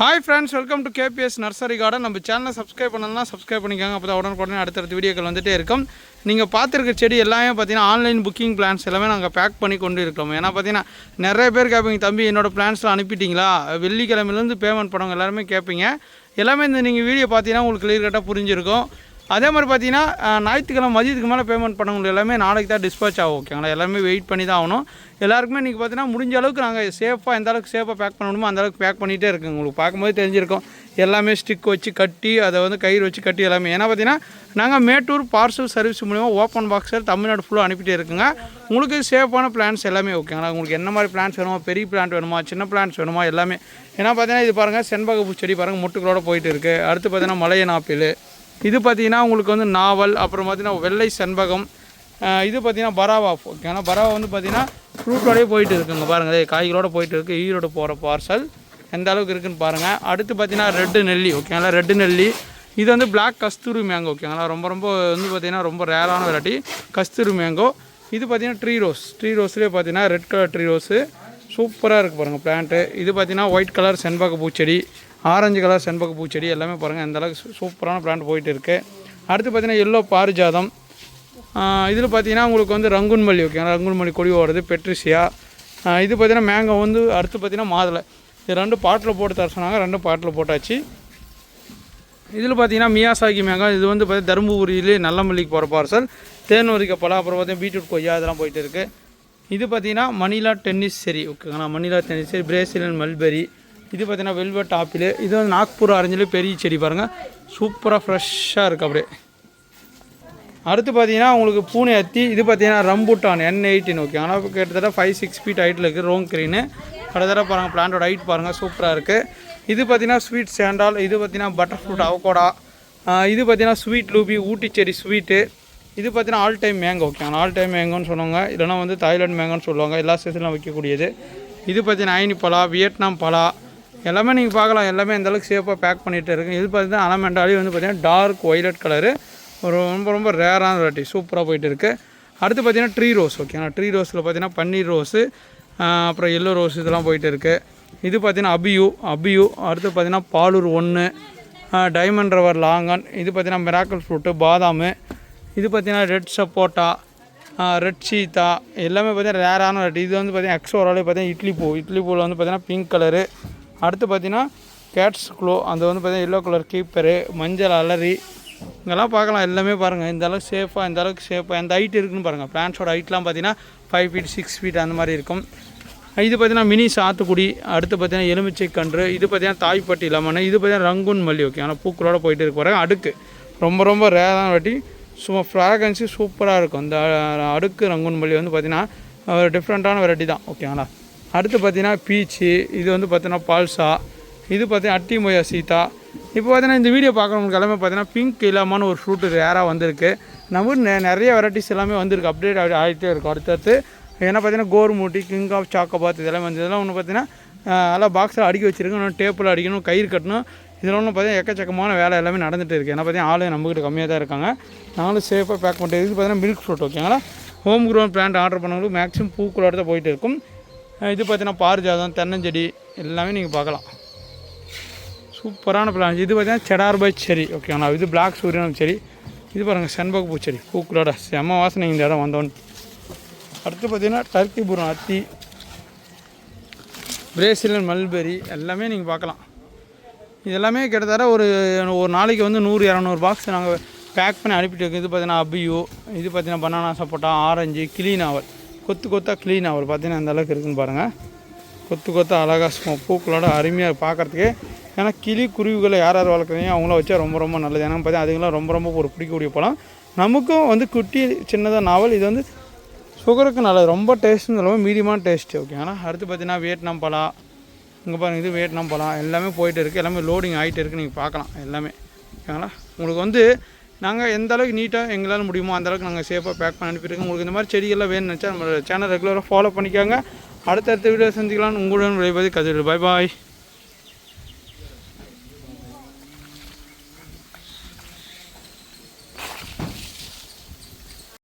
Hi friends welcome to KPS nursery garden நம்ம சேனலை subscribe பண்ணலாம் சப்ஸ்கிரைப் பண்ணிக்கோங்க. அப்போ தான் உடனுக்குடனே அடுத்தடுத்த வீடியோக்கள் வந்துட்டே இருக்கும். நீங்கள் பார்த்துருக்க செடி எல்லாமே பார்த்தீங்கன்னா ஆன்லைன் புக்கிங் பிளான்ஸ் எல்லாமே நாங்கள் பேக் பண்ணி கொண்டு இருக்கோம் ஏன்னா பார்த்தீங்கன்னா நிறைய பேர் கேட்பீங்க தம்பி என்னோட பிளான்ஸில் அனுப்பிட்டீங்களா? வெள்ளிக்கிழமையிலேருந்து பேமெண்ட் பண்ணவங்க எல்லாருமே கேட்பீங்க. எல்லாமே இந்த நீங்கள் வீடியோ பார்த்தீங்கன்னா உங்களுக்கு கிளியர் கட்டாக புரிஞ்சிருக்கும். அதே மாதிரி பார்த்தீங்கன்னா ஞாயிற்றுக்கிழமை மதியத்துக்கு மேலே பேமெண்ட் பண்ணவங்களுக்கு எல்லாமே நாளைக்கு தான் டிஸ்பேச் ஆகும் ஓகேங்களா எல்லாமே வெயிட் பண்ணி தான் ஆகணும். எல்லாருக்குமே இன்றைக்கி பார்த்தீங்கன்னா முடிஞ்ச அளவுக்கு நாங்கள் சேஃபாக எந்த அளவுக்கு சேஃபாக பேக் பண்ணணுமோ அந்த அளவுக்கு பேக் பண்ணிகிட்டே இருக்குது உங்களுக்கு பார்க்கும்போது தெரிஞ்சிருக்கும். எல்லாமே ஸ்டிக் வச்சு கட்டி அதை வந்து கயிறு வச்சு கட்டி எல்லாமே. ஏன்னா பார்த்தீங்கன்னா நாங்கள் மேட்டூர் பார்சல் சர்வீஸ் மூலிமா ஓப்பன் பாக்ஸில் தமிழ்நாடு ஃபுல்லாக அனுப்பிட்டே இருக்குங்க. உங்களுக்கு சேஃபான பிளான்ஸ் எல்லாமே ஓகேங்களா உங்களுக்கு என்ன மாதிரி பிளான்ஸ் வேணுமா பெரிய பிளான்ட் வேணுமா சின்ன பிளான்ஸ் வேணுமா எல்லாமே. ஏன்னா பார்த்தீங்கன்னா இது பாருங்கள் செண்பகப்பூ செடி பாருங்கள் முட்டுக்களோட போயிட்டு இருக்குது அடுத்து பார்த்தீங்கன்னா மலையன் ஆப்பிள். இது பார்த்தீங்கன்னா உங்களுக்கு வந்து நாவல் அப்புறம் பார்த்தீங்கன்னா வெள்ளை செண்பகம் இது பார்த்தீங்கன்னா பராவா ஓகேங்களா பராவா வந்து பார்த்தீங்கன்னா ஃப்ரூட்டோடய போயிட்டு இருக்குங்க பாருங்கள் காய்களோட போயிட்டு இருக்குது ஈரோடு போகிற பார்சல் எந்த அளவுக்கு இருக்குன்னு பாருங்கள் அடுத்து பார்த்தீங்கன்னா ரெட்டு நெல்லி ஓகேங்களா ரெட்டு நெல்லி இது வந்து பிளாக் கஸ்தூரி மேங்கோ ஓகேங்களா ரொம்ப ரொம்ப வந்து பார்த்தீங்கன்னா ரொம்ப ரேரான வெரைட்டி கஸ்தூரி மேங்கோ இது பார்த்தீங்கன்னா ட்ரீ ரோஸ் ட்ரீ ரோஸ்லேயே பார்த்தீங்கன்னா ரெட் கலர் ட்ரீ ரோஸு சூப்பராக இருக்குது பாருங்கள் பிளான்ட்டு இது பார்த்தீங்கன்னா ஒயிட் கலர் செண்பக பூச்செடி. ஆரஞ்சு கலர் செண்பக பூச்செடி எல்லாமே பாருங்கள் அந்தளவுக்கு சூப்பரான பிளான்ட் போயிட்டு இருக்குது அடுத்து பார்த்தீங்கன்னா எல்லோ பாரிஜாதம். இதில் பார்த்தீங்கன்னா உங்களுக்கு வந்து ரங்குன் மல்லி ஓகேங்களா ரங்குன் மல்லி கொடி ஓடுறது பெட்ரிசியா. இது பார்த்தீங்கன்னா மேங்கோ வந்து அடுத்து பார்த்தீங்கன்னா மாதுளை. இது ரெண்டு பாட்டில் போட்டு தர சொன்னாங்க ரெண்டு பாட்டில் போட்டாச்சு. இதில் பார்த்தீங்கன்னா மியாசாகி மேங்காய் இது வந்து பார்த்தீங்கன்னா தருமபுரியிலே நல்லமல்லிக்கு போகிற பார்சல் தேன்வரிக்க பழம் அப்புறம் பார்த்தீங்கன்னா பீட்ரூட் கொய்யா இதெல்லாம் போயிட்டு இருக்குது இது பார்த்தீங்கன்னா மணிலா டென்னிஸ் சரி ஓகேங்களா மணிலா டென்னிஸ் சரி பிரேசிலியன் மல்பெரி. இது பார்த்தீங்கன்னா வெல்வெட் ஆப்பிள் இது வந்து நாக்பூர் ஆரஞ்சில் பெரிய செடி பாருங்கள் சூப்பராக ஃப்ரெஷ்ஷாக இருக்குது அப்படியே. அடுத்து பார்த்தீங்கன்னா உங்களுக்கு பூனை அத்தி இது பார்த்தீங்கன்னா ரம்புட்டான் என் எயிட்டின் ஓகே ஆனால் கிட்டத்தட்ட ஃபைவ் சிக்ஸ் ஃபீட் ஹைட்டில் இருக்குது ரோங் க்ரீனு கிட்டத்தட்ட பாருங்கள் பிளான்டோட ஹைட் பாருங்கள் சூப்பராக இருக்குது இது பார்த்தீங்கன்னா ஸ்வீட் சேண்டால் இது பார்த்தீங்கன்னா பட்டர் ஃப்ரூட் அவகோடா இது பார்த்தீங்கன்னா ஸ்வீட் லூபி ஊட்டி செடி ஸ்வீட்டு இது பார்த்தீங்கன்னா all time mango okay all time மேங்கோன்னு சொல்லுவாங்க இல்லைனா வந்து தாய்லாண்ட் மேங்கோன்னு சொல்லுவாங்க. எல்லா சீசன்லாம் வைக்கக்கூடியது இது பார்த்தீங்கன்னா ஐனி பலா வியட்நாம் பலா எல்லாமே நீங்கள் பார்க்கலாம். எல்லாமே அந்தளவுக்கு சேஃபாக பேக் பண்ணிகிட்டு இருக்குது இது பார்த்தீங்கன்னா அலமெண்டாலி வந்து பார்த்தீங்கன்னா டார்க் ஒய்லட் கலரு ஒரு ரொம்ப ரொம்ப ரேரான வெரைட்டி சூப்பராக போயிட்டு இருக்குது அடுத்து பார்த்தீங்கன்னா ட்ரீ ரோஸ் ஓகேங்களா ட்ரீ ரோஸில் பார்த்தீங்கன்னா பன்னீர் ரோஸு அப்புறம் எல்லோ ரோஸ் இதெல்லாம் போயிட்டு இருக்குது இது பார்த்தீங்கன்னா அபியூ அபியூ அடுத்து பார்த்தீங்கன்னா பாலூர் ஒன்று டைமண்ட் ரவர் லாங்கன் இது பார்த்தீங்கன்னா மிராக்கல் ஃப்ரூட்டு பாதாமு இது பார்த்தீங்கன்னா ரெட் சப்போட்டா. ரெட் சீத்தா. எல்லாமே பார்த்தீங்கன்னா ரேரான வெரைட்டி இது வந்து பார்த்தீங்கன்னா எக்ஸோராலே பார்த்தீங்கன்னா இட்லி பூ. இட்லி பூவில் வந்து பார்த்தீங்கன்னா பிங்க் கலரு அடுத்து பார்த்தீங்கன்னா கேட்ஸ் க்ளோ அந்த வந்து பார்த்தீங்கன்னா எல்லோ கலர் கீப்பரு மஞ்சள் அலரி இங்கெல்லாம் பார்க்கலாம் எல்லாமே பாருங்கள் இந்த அளவுக்கு சேஃபாக இந்த அளவுக்கு சேஃபாக எந்த ஹைட் இருக்குன்னு பாருங்கள் பிளான்ஸோட ஹைட்லாம் பார்த்தீங்கன்னா ஃபைவ் ஃபீட் சிக்ஸ் ஃபீட் அந்த மாதிரி இருக்கும். இது பார்த்தீங்கன்னா மினி சாத்துக்குடி அடுத்து பார்த்தீங்கன்னா எலுமிச்சை கன்று இது பார்த்தீங்கன்னா தாய்ப்பட்டி இல்லாமல் இது பார்த்தீங்கன்னா ரங்குன் மல்லி ஓகே ஆனால் பூக்களோட போயிட்டு இருக்க போகிறேன் அடுக்கு ரொம்ப ரொம்ப ரேரான வாட்டி சும்மா ஃப்ராகன்ஸி சூப்பராக இருக்கும். இந்த அடுக்கு ரங்குன் மல்லி வந்து பார்த்தீங்கன்னா ஒரு டிஃப்ரெண்ட்டான வெரைட்டி தான் ஓகேங்களா அடுத்து பார்த்தீங்கன்னா பீச்சு இது வந்து பார்த்தீங்கன்னா பால்சா இது பார்த்தீங்கன்னா அட்டி மொயா சீதா. இப்போ பார்த்தீங்கன்னா இந்த வீடியோ பார்க்குறவங்களுக்கு எல்லாமே பார்த்தீங்கன்னா பிங்க் இல்லாமல் ஒரு ஃப்ரூட்டு ரேராக வந்திருக்கு. நம்ம நிறைய வெரைட்டிஸ் எல்லாமே வந்திருக்கு. அப்டேட் ஆகிட்டே இருக்கும். அடுத்தடுத்து ஏன்னா பார்த்தீங்கன்னா கோர்மூட்டி கிங் ஆஃப் சாக்கோபாத் இதெல்லாம் வந்து இதெல்லாம் ஒன்று பார்த்தீங்கன்னா நல்லா எல்லாம் பாக்ஸில் அடுக்கி வச்சிருக்கணும். இன்னும் டேப்பில் அடிக்கணும் கயிறு கட்டணும். இதெல்லாம் ஒன்று பார்த்தீங்கன்னா எக்கச்சக்கமான வேலை எல்லாமே நடந்துகிட்டு இருக்குது ஏன்னா பார்த்தீங்கன்னா ஆளு நம்மகிட்ட கம்மியாக தான் இருக்காங்க. நாங்களும் சேஃபாக பேக் பண்ணிட்டு இது பார்த்தீங்கன்னா மில்க் ஃப்ரூட் ஓகேங்களா ஹோம் க்ரோன் பிளான்ட் ஆர்டர் பண்ணவங்களுக்கு மேக்ஸிமம் பூக்களோட தான் போயிட்டு இருக்கும். இது பார்த்தீங்கன்னா பாரிஜாதம் தென்னஞ்செடி எல்லாமே நீங்கள் பார்க்கலாம். சூப்பரான பிளான். இது பார்த்தீங்கன்னா செடார் பை செரி ஓகேங்களா இது பிளாக் சூரியனும் செடி. இது பாருங்கள் செண்பக பூச்செடி. பூக்களோட செம வாசனை இந்த இடம் வந்தோன்னு. அடுத்து பார்த்தீங்கன்னா டர்க்கி புரம் அத்தி பிரேசிலன் மல்பெரி எல்லாமே நீங்கள் பார்க்கலாம். இது எல்லாமே கிட்டத்தட்ட ஒரு ஒரு நாளைக்கு வந்து நூறு இரநூறு பாக்ஸ் நாங்கள் பேக் பண்ணி அனுப்பிட்டு இருக்கோம். இது பார்த்தீங்கன்னா அபியூ இது பார்த்தீங்கன்னா பனானா சப்போட்டா ஆரஞ்சு கிளி நாவல். கொத்து கொத்தா க்ளீன் அவர் பார்த்தீங்கன்னா அந்த அளவுக்கு இருக்குன்னு பாருங்கள் கொத்து கொத்தாக அழகாக சும்மா பூக்களோட அருமையாக பார்க்குறதுக்கு ஏன்னா கிளி குருவிகளை யார் யார் வளர்க்குறீங்க அவங்கள வச்சா ரொம்ப ரொம்ப நல்லது. ஏன்னா பார்த்தீங்கன்னா அதுங்களாம் ரொம்ப ரொம்ப ஒரு பிடிக்கக்கூடிய பழம். நமக்கும் வந்து குட்டி சின்னதாக நாவல் இது வந்து சுகருக்கு நல்லது. ரொம்ப டேஸ்ட்னு சொல்லுவோம் மீடியமான டேஸ்ட்டு ஆனால் அடுத்து பார்த்தீங்கன்னா வியட்நாம் பழம். இங்கே பாருங்கள் இது வியட்நாம் பழம். எல்லாமே போயிட்டு இருக்குது எல்லாமே லோடிங் ஆகிட்டு இருக்குது நீங்கள் பார்க்கலாம். எல்லாமே. ஓகேங்களா? உங்களுக்கு வந்து நாங்கள் எந்த அளவுக்கு நீட்டாக எங்களால் முடியுமோ அந்த அளவுக்கு நாங்கள் சேஃபாக பேக் பண்ணி அனுப்பியிருக்கோம் உங்களுக்கு இந்த மாதிரி செடிகள்லாம் வேணும்னு நினச்சா நம்ம சேனல் ரெகுலராக ஃபாலோ பண்ணிக்காங்க. அடுத்தடுத்த வீடியோ செஞ்சுக்கலாம்னு உங்களுடன் விளைவது கதிர். பாய் பாய்